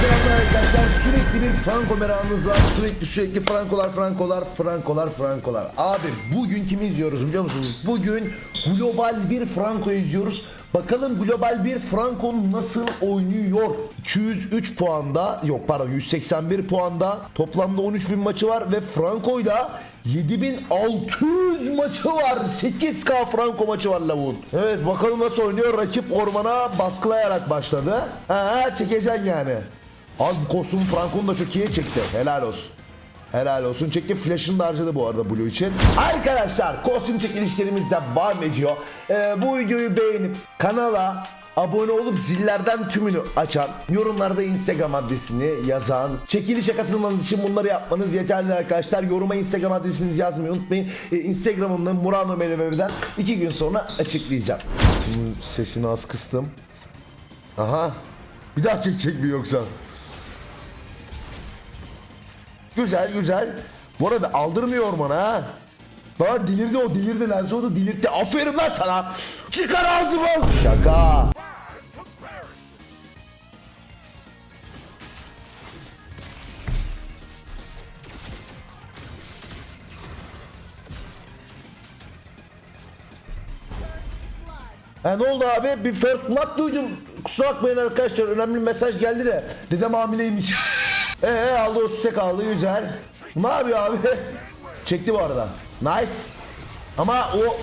selamlar arkadaşlar. Sürekli bir Franco merakınız var. Sürekli sürekli Frankolar, Frankolar, Frankolar, Frankolar. Abi bugün kimi izliyoruz biliyor musunuz? Bugün global bir Franco izliyoruz. Bakalım global bir Franco nasıl oynuyor? 203 puanda, yok pardon 181 puanda. Toplamda 13 bin maçı var ve Franco'yla 7600 maçı var. 8K Franco maçı var lavuğun. Evet bakalım nasıl oynuyor. Rakip ormana baskılayarak başladı. Ha çekeceksin yani. Abi bu kostüm Franco'nu da çok iyi çekti. Helal olsun. Helal olsun. Çekti. Flash'ını da harcadı bu arada Blue için. Arkadaşlar kostüm çekilişlerimiz devam ediyor. Ee, bu videoyu beğenip kanala abone olup zillerden tümünü açan, yorumlarda Instagram adresini yazan, çekilişe katılmanız için bunları yapmanız yeterli arkadaşlar. Yoruma Instagram adresinizi yazmayı unutmayın. Ee, Instagram'ımda Murano Melebe'den iki gün sonra açıklayacağım. Şimdi sesini az kıstım. Aha. Bir daha çekecek mi yoksa? Güzel güzel. Bu arada aldırmıyor ormana ha. Bana delirdi o delirdi lan o da delirtti. Aferin lan sana. Çıkar ağzımı. Şaka. Ha ne oldu abi? Bir first blood duydum. Kusura bakmayın arkadaşlar. Önemli mesaj geldi de. Dedem hamileymiş. Eee aldı o süte kaldı güzel. Ne yapıyor abi? Çekti bu arada. Nice. Ama o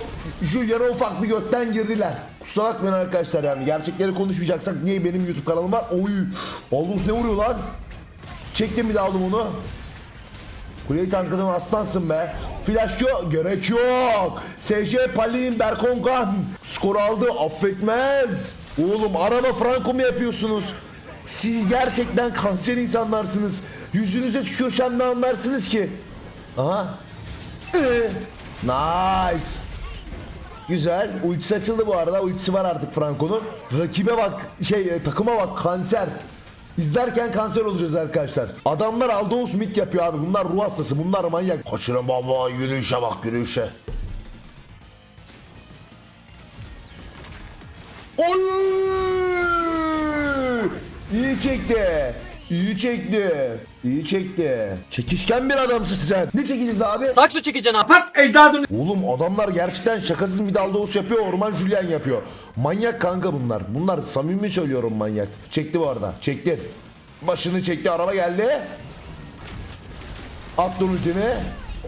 Julian'a ufak bir götten girdiler. Kusura bakmayın arkadaşlar yani. Gerçekleri konuşmayacaksak niye benim YouTube kanalım var? Oy. Aldous ne vuruyor lan? Çektim bir de aldım onu. Kuleyi tankladın aslansın be. Flash yok. Gerek yok. SJ Palin Berkonkan. Skor aldı. Affetmez. Oğlum araba Franco mu yapıyorsunuz? Siz gerçekten kanser insanlarsınız. Yüzünüze tükürsem ne anlarsınız ki? Aha. Ee, nice. Güzel. Ultisi açıldı bu arada. Ultisi var artık Franco'nun. Rakibe bak. Şey e, takıma bak. Kanser. İzlerken kanser olacağız arkadaşlar. Adamlar Aldous Smith yapıyor abi. Bunlar ruh hastası. Bunlar manyak. Kaçırın baba. Yürüyüşe bak yürüyüşe. Oy! İyi çekti. İyi çekti. İyi çekti. Çekişken bir adamsın sen. Ne çekeceğiz abi? Saksı çekeceksin abi. Pat ecdadını Oğlum adamlar gerçekten şakasız bir Daldos yapıyor, Orman Julian yapıyor. Manyak kanka bunlar. Bunlar samimi söylüyorum manyak. Çekti bu arada. Çekti. Başını çekti, araba geldi. Attı ultini.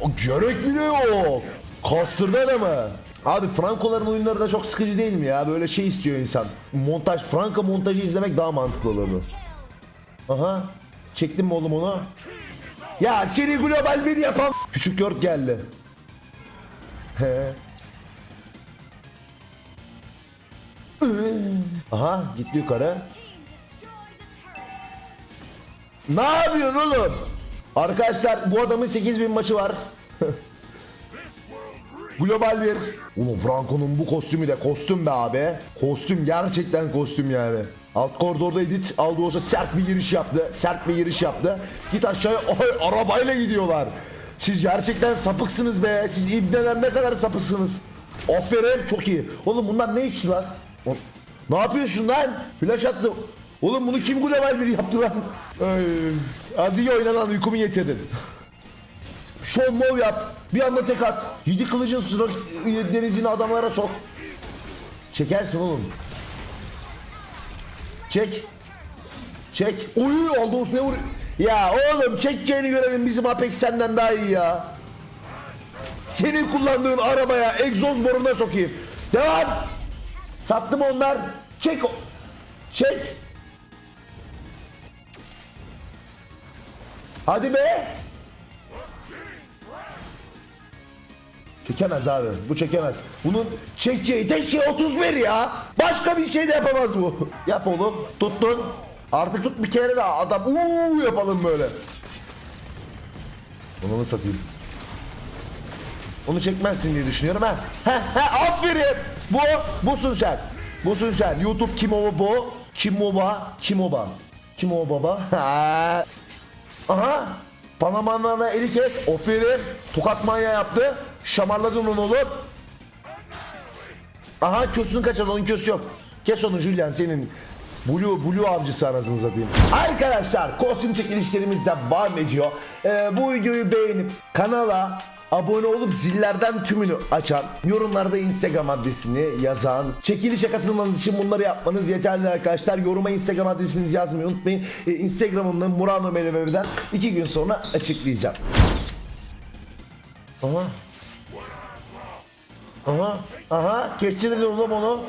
O gerek bile yok. Kastırdı adamı. Abi Franco'ların oyunları da çok sıkıcı değil mi ya? Böyle şey istiyor insan. Montaj, Franco montajı izlemek daha mantıklı olurdu. Aha. Çektin mi oğlum onu? Ya seni global bir yapan Küçük York geldi. He. Aha gitti yukarı. Ne yapıyorsun oğlum? Arkadaşlar bu adamın 8000 maçı var. Global bir. Oğlum Franco'nun bu kostümü de kostüm be abi. Kostüm gerçekten kostüm yani. Alt koridorda edit aldı olsa sert bir giriş yaptı. Sert bir giriş yaptı. Git aşağıya oy, arabayla gidiyorlar. Siz gerçekten sapıksınız be. Siz ibneler ne kadar sapıksınız. Aferin çok iyi. Oğlum bunlar ne işi lan? O- Ne yapıyorsun lan? Flash attım. Oğlum bunu kim global bir yaptı lan? Az iyi oynanan uykumu getirdin. Show move yap. Bir anda tek at. Yedi kılıcın sıra denizini adamlara sok. Çekersin oğlum. Çek. Çek. Oy Aldous ne vuruyor? Ya oğlum çekeceğini görelim bizim Apex senden daha iyi ya. Senin kullandığın arabaya egzoz boruna sokayım. Devam. Sattım onlar. Çek. Çek. Hadi be. Çekemez abi. Bu çekemez. Bunun çekeceği tek şey 30 ver ya. Başka bir şey de yapamaz bu. Yap oğlum. Tuttun. Artık tut bir kere daha. Adam uuu yapalım böyle. Onu mu satayım? Onu çekmezsin diye düşünüyorum ha. He he aferin. Bu busun sen. Busun sen. YouTube kim o bu? Kim oba? Kim oba? Kim o baba? Ha. Aha. Panamanlarına eli kes. Aferin. Tokat manya yaptı. Şamarladın onu oğlum. Aha kösünü kaçırdı. Onun kösü yok. Kes onu Julian senin. Blue, Blue avcısı anasını satayım. Arkadaşlar kostüm çekilişlerimiz de devam ediyor. Ee, bu videoyu beğenip kanala abone olup zillerden tümünü açan, yorumlarda Instagram adresini yazan, çekilişe katılmanız için bunları yapmanız yeterli arkadaşlar. Yoruma Instagram adresinizi yazmayı unutmayın. Ee, Instagram'ımda Murano Melebebe'den iki gün sonra açıklayacağım. Aha. Aha. Aha. Kestirdin oğlum onu.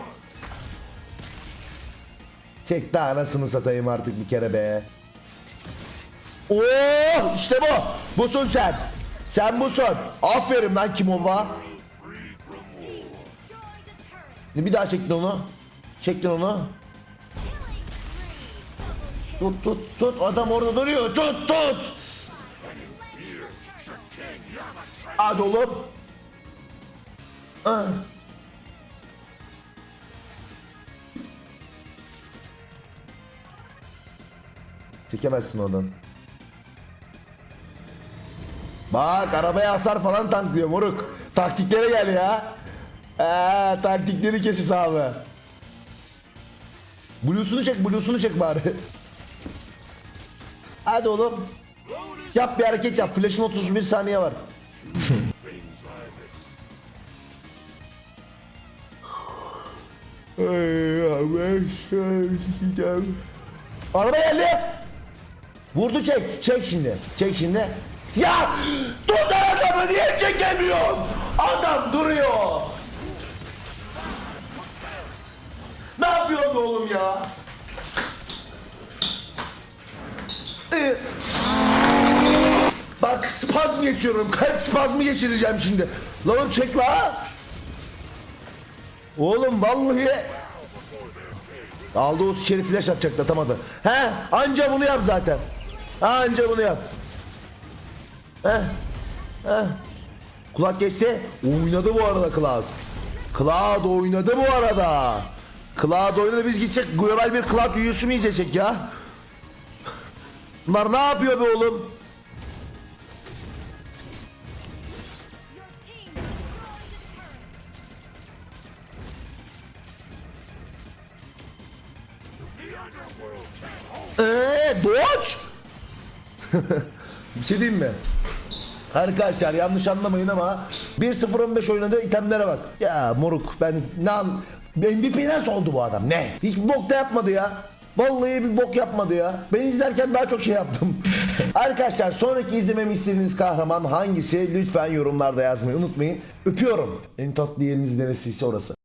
Çek de anasını satayım artık bir kere be. Oo işte bu. Busun sen. Sen busun. Aferin lan kim o ba? Bir daha çektin onu. Çektin onu. Tut tut tut adam orada duruyor. Tut tut. Hadi oğlum. Ah. Çekemezsin oradan. Bak arabaya hasar falan tanklıyor moruk. Taktiklere gel ya. Ee, taktikleri kes abi. Blues'unu çek, blues'unu çek bari. Hadi oğlum. Yap bir hareket yap. Flash'ın 31 saniye var. Araba geldi. Vurdu çek. Çek şimdi. Çek şimdi. Ya tut adamı niye çekemiyorsun? Adam duruyor. Ne yapıyorsun oğlum ya? Ee, Bak spazm geçiyorum. Kalp spazmı geçireceğim şimdi. Lan çek la. Oğlum vallahi Aldı o şerif flash atacak atamadı. He anca bunu yap zaten. Anca bunu yap. He. He. Kulak geçti. Oynadı bu arada Cloud. Cloud oynadı bu arada. Cloud oynadı biz gitsek global bir Cloud büyüsü mü izleyecek ya? Bunlar ne yapıyor be oğlum? Eee Doğaç? bir şey diyeyim mi? Arkadaşlar yanlış anlamayın ama 1-0-15 oynadığı itemlere bak. Ya moruk ben ne an... MVP nasıl oldu bu adam ne? Hiç bok da yapmadı ya. Vallahi bir bok yapmadı ya. Ben izlerken daha çok şey yaptım. Arkadaşlar sonraki izlememi istediğiniz kahraman hangisi? Lütfen yorumlarda yazmayı unutmayın. Öpüyorum. En tatlı yeriniz neresiyse orası.